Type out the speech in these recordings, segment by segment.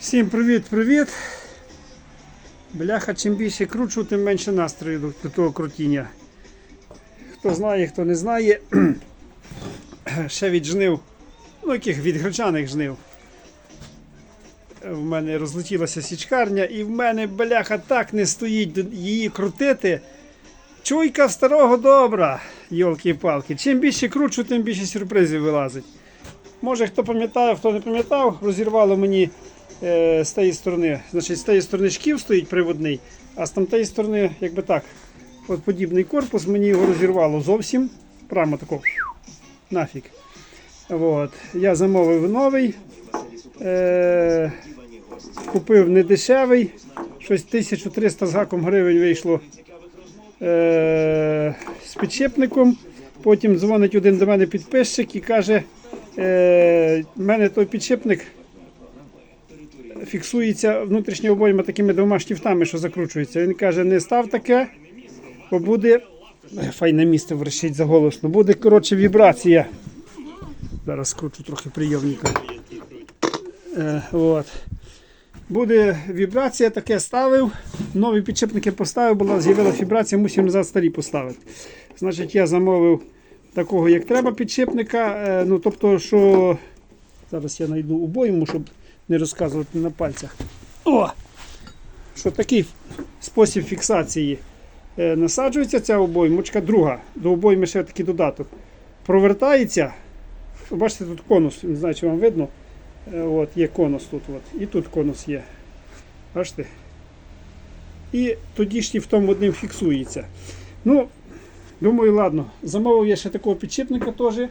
Всім привіт-привіт. Бляха, чим більше кручу, тим менше настрою до, того крутіння. Хто знає, хто не знає. Ще від жнив, ну яких від гречаних жнив. В мене розлетілася січкарня, і в мене бляха так не стоїть її крутити. Чуйка старого добра, йолки-палки. Чим більше кручу, тим більше сюрпризів вилазить. Може, хто пам'ятає, хто не пам'ятав, розірвало мені з тієї сторони. Значить, з тієї сторони шків стоїть приводний, а з тамтої сторони, якби так, от подібний корпус, мені його розірвало зовсім. Прямо тако нафіг. От. Я замовив новий. Е, купив недешевий. Щось 1300 з гаком гривень вийшло е, з підшипником. Потім дзвонить один до мене підписчик і каже, е, в мене той підшипник фіксується внутрішня обойма такими двома штифтами, що закручується. Він каже, не став таке, бо буде. Файне місце вращить заголосно. Буде коротше вібрація. Зараз скручу трохи прийомника. Е, от. Буде вібрація, таке ставив. Нові підшипники поставив, була з'явилася вібрація, мусив назад старі поставити. Значить, я замовив такого, як треба, підшипника. Е, ну, тобто, що зараз я знайду обойму, щоб не розказувати на пальцях. О! Що такий спосіб фіксації. Е, насаджується ця обоймочка, друга. До обойми ще такий додаток. Провертається. Бачите, тут конус, не знаю, чи вам видно. Е, От, є конус тут. От. І тут конус є. Бачите? І тоді штифтом одним фіксується. Ну, думаю, ладно. Замовив я ще такого підшипника теж.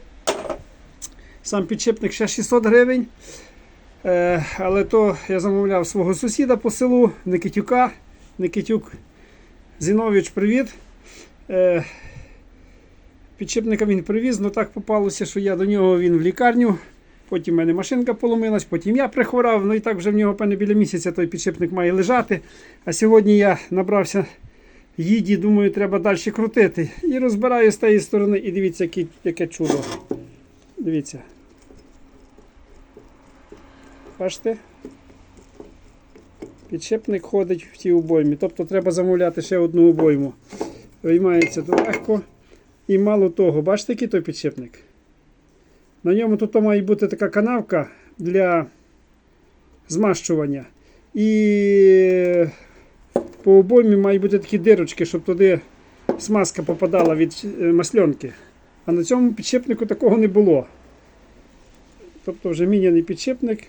Сам підшипник ще 600 гривень. Е, але то я замовляв свого сусіда по селу Никитюка. Никитюк Зінович, привіт. Е, підшипника він привіз, але так попалося, що я до нього він в лікарню. Потім в мене машинка поломилась, потім я прихворав, ну і так вже в нього певне біля місяця той підшипник має лежати. А сьогодні я набрався їді, думаю, треба далі крутити. І розбираю з тієї сторони, і дивіться, яке чудо. Дивіться. Бачите? Підшипник ходить в тій обоймі. Тобто треба замовляти ще одну обойму. Виймається то легко. І мало того, бачите, який той підшипник? На ньому тут має бути така канавка для змащування. І по обоймі мають бути такі дирочки, щоб туди смазка попадала від е, масльонки. А на цьому підшипнику такого не було. Тобто вже міняний підшипник.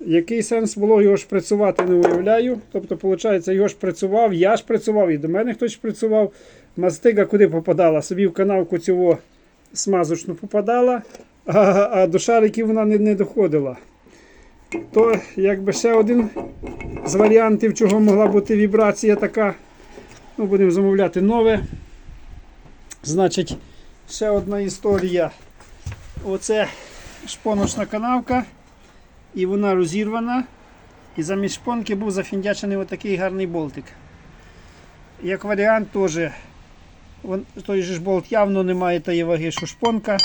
Який сенс було його шприцювати, не уявляю. Тобто, виходить, його шприцював, я шприцював, і до мене хтось шприцював. Мастига куди попадала? Собі в канавку цього смазочну попадала, а, а до шариків вона не, не доходила. То якби ще один з варіантів, чого могла бути вібрація така. Ну, Будемо замовляти нове. Значить, ще одна історія. Оце шпоночна канавка. І вона розірвана. І замість шпонки був зафіндячений отакий гарний болтик. Як варіант, теж той же ж болт явно не має тієї ваги, що шпонка.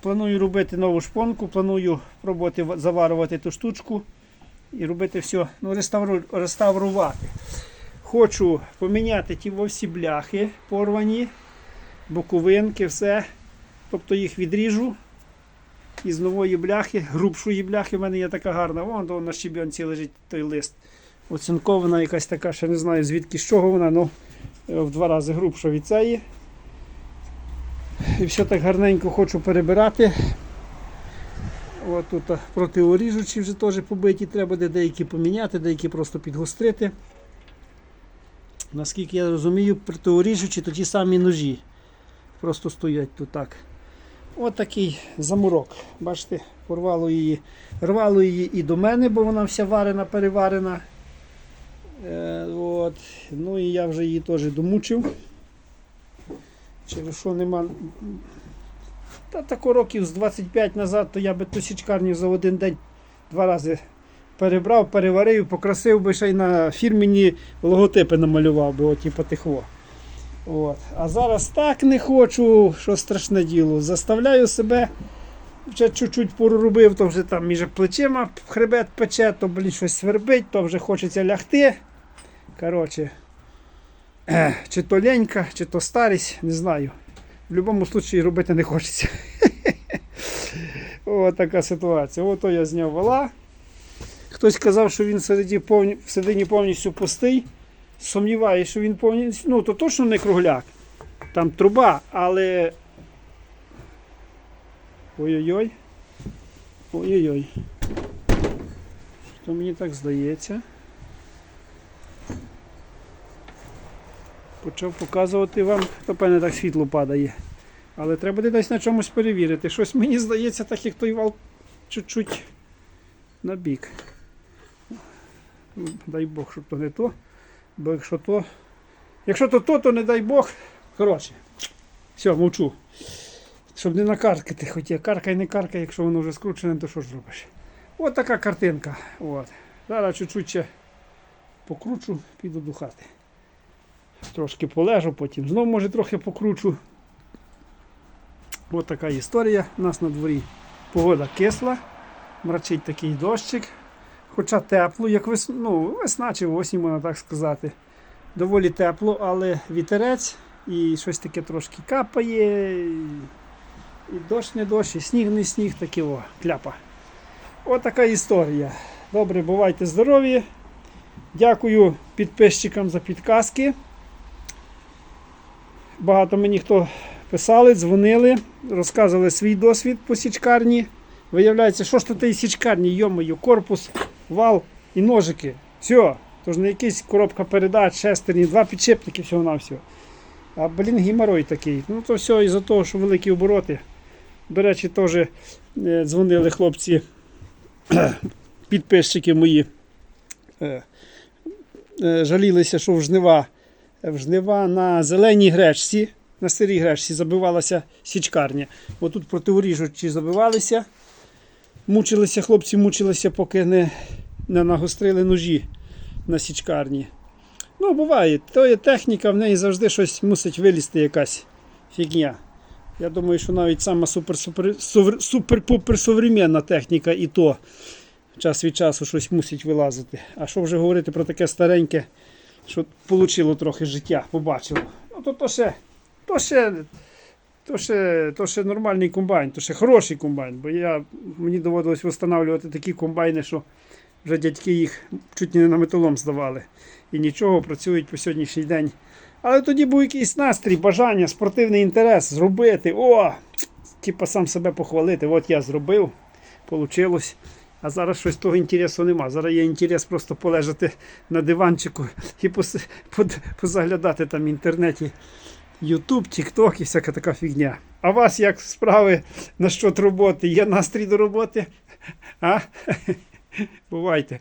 Планую робити нову шпонку, планую пробувати заварувати ту штучку і робити все, ну, реставру, реставрувати. Хочу поміняти ті всі бляхи порвані, боковинки, все. Тобто їх відріжу. Із нової бляхи, грубшої бляхи, в мене є така гарна. Вон то на щебенці лежить той лист. Оцинкована якась така, ще не знаю звідки з чого вона, ну в два рази грубша від цієї. І все так гарненько хочу перебирати. От тут а, протиоріжучі вже теж побиті, треба буде деякі поміняти, деякі просто підгострити. Наскільки я розумію, протиоріжучі то ті самі ножі. Просто стоять тут так. От такий замурок. Бачите, порвало її, рвало її і до мене, бо вона вся варена, переварена. Е, от. Ну і я вже її теж домучив. Через що нема. Та тако років з 25 назад, то я би ту січкарню за один день два рази перебрав, переварив, покрасив би ще й на фірмені логотипи намалював би, от, типу тихо. От. А зараз так не хочу, що страшне діло. Заставляю себе вже чуть-чуть проробив, то вже там між плечима хребет пече, то блін, щось свербить, то вже хочеться лягти. Коротше, чи то ленька, чи то старість, не знаю. В будь-якому випадку робити не хочеться. О, така ситуація. Ото я зняв вала. Хтось казав, що він всередині повністю пустий. Сумніваюся, що він повністю. Ну, то точно не кругляк. Там труба, але. Ой-ой-ой. Ой-ой-ой. Що мені так здається. Почав показувати вам, то певне так світло падає. Але треба десь на чомусь перевірити. Щось мені здається, так як той вал чуть-чуть на бік. Дай Бог, щоб то не то. Бо якщо то. Якщо то то, то не дай Бог. Коротше. Все, мовчу. Щоб не накаркати, хоч каркай, не каркай, якщо воно вже скручене, то що ж зробиш? От така картинка. От. Зараз чуть-чуть ще покручу, піду до хати. Трошки полежу, потім знову може трохи покручу. Ось така історія. У нас на дворі погода кисла, мрачить такий дощик. Хоча тепло, як вес... ну, весна чи осінь, можна так сказати. Доволі тепло, але вітерець і щось таке трошки капає. І, і дощ не дощ, і сніг не сніг, таке о, кляпа. Ось така історія. Добре, бувайте здорові. Дякую підписчикам за підказки. Багато мені хто писали, дзвонили, розказували свій досвід по січкарні. Виявляється, що ж тут і січкарні, йомою, корпус, вал і ножики. Все. Тож не якась коробка передач, шестерні, два підшипники всього на всього. А блін, геморой такий. Ну то все із-за того, що великі обороти. До речі, теж е, дзвонили хлопці, підписчики мої. Е, е, жалілися, що в жнива, в жнива на зеленій гречці, на сирій гречці забивалася січкарня. Бо тут противоріжучі забивалися. Мучилися, хлопці мучилися, поки не, не нагострили ножі на січкарні. Ну, буває, то є техніка, в неї завжди щось мусить вилізти якась фігня. Я думаю, що навіть сама супер-супер-супер-пупер современна техніка і то час від часу щось мусить вилазити. А що вже говорити про таке стареньке, що отримало трохи життя, побачило. Ну, то, то ще, то ще, то ще, то ще нормальний комбайн, то ще хороший комбайн. Бо я, мені доводилось встановлювати такі комбайни, що вже дядьки їх чуть не на металом здавали. І нічого, працюють по сьогоднішній день. Але тоді був якийсь настрій, бажання, спортивний інтерес зробити. О! Типа сам себе похвалити. От я зробив, вийшло. А зараз щось того інтересу нема. Зараз є інтерес просто полежати на диванчику і позаглядати там в інтернеті YouTube, TikTok і всяка така фігня. А вас як справи насчет роботи? Є настрій до роботи? А? Бувайте.